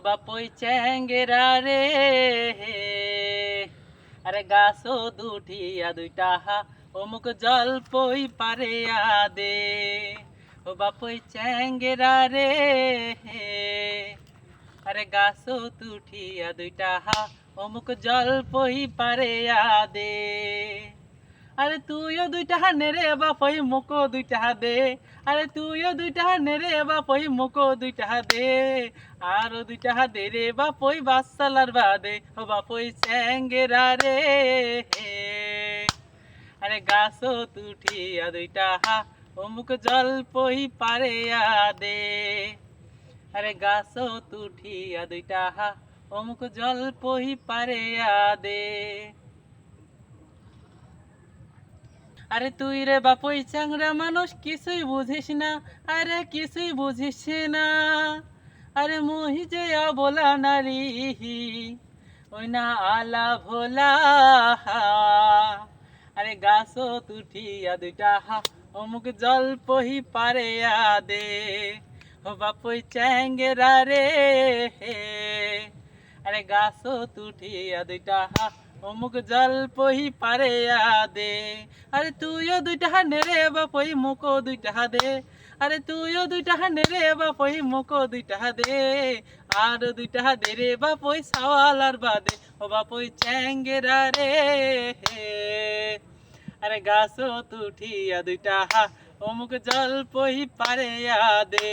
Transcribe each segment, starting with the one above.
বাপই চ্যাঙ্গেরা রে আরে গাছো দুঠিয়া দুইটা হা, অমুক জল পই পারে আদে। ও বাপই চ্যাঙ্গেরা রে আরে গাছো তুঠিয়া দুইটা হা, অমুক জল পই পারে আদে। আরে তুইও দুইটা হানে রে বাপই মোকো দুইটা হা দে। আরে তুইও দুইটা হানে রে বাপই মুকো দুইটা দে। আরও দুইটা দে রে বাপই বাসালার বাদে। ও বাপই স্যাঙ্গেরা রে আরে গাছো তুঠিয়া দুইটা হা, অমুক জল পই পারে দে। আরে গাছো তুঠিয়া দুইটা হা, অমুক জল পই পারে দে। আরে তুই রে বাপই চাংরা মানুষ, কিছুই বুঝিস না। আরে কিছুই বুঝিস না। আরে মুহি যে বলা নারী ওই না আলা ভোলা আরে গাছো তুঠিয়া দুইটা হা, অমুক জল পহি পারে দে ও বাপই চ্যাঙ্গেরা রে আরে গাছো তুঠিয়া দুইটা হা অমুক জল পহি পারে দে আরে তুইও দুইটা হানে রে বাপই মুকো দুইটা হা দে আরে তুইও দুইটা হানে রে বাপই মুকো দুইটা দে আর দুইটা দে রে বাপই সাওয়ালার বাদে। ও বাপই চ্যাঙ্গেরা রে। আরে গাছো তুঠিয়া দুইটা হা, অমুক জল পহি পারে দে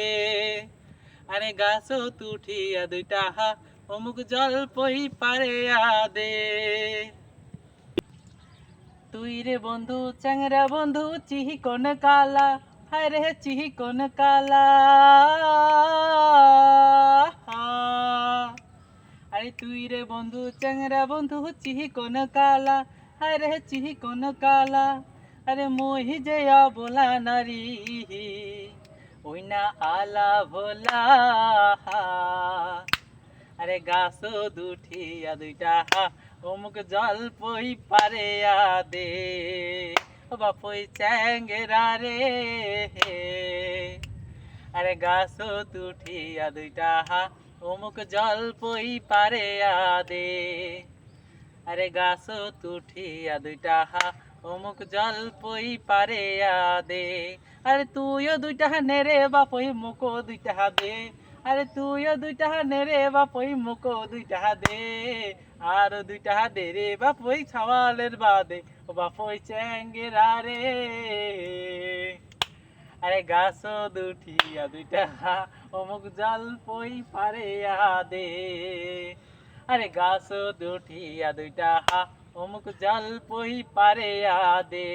আরে গাছো তুঠিয়া দুইটা হা অমুক জল পহি পারে দে তুই রে বন্ধু, চ্যাংরা বন্ধু চিহি কোন কালা, হায় রে চিহি কোন কালা। আরে তুই রে বন্ধু, চ্যাংরা বন্ধু চিহি কোন কালা, হায় রে চিহি কোন কালা। আরে মোহি যে বলা নারী, ওই না আলা ভোলা। আরে গাছো দুঠিয়া দুইটা। হা অমুক জল পই পারে দে ও বাপই চ্যাঙ্গেরা রে। আরে গাছো তুঠিয়া দুইটা হা অমুক জল পই পারে দে আরে গাছো তুঠিয়া দুইটা হা অমুক জল পই পারে দে আরে তুইও দুইটা নে রে, বাপই মুকো দুইটা দে। আরে তুইও দুইটা নে রে বাপই মুকো দুইটা দে। আর দুইটা দে রে বাপই, ছাওয়ালের বাদে। ও বাপই চ্যাঙ্গেরা রে। আরে গাছ দুঠিয়া দুইটা অমুক জল পই পারে দে। আরে গাছ দুঠিয়া দুইটা অমুক জল পই পারে দে।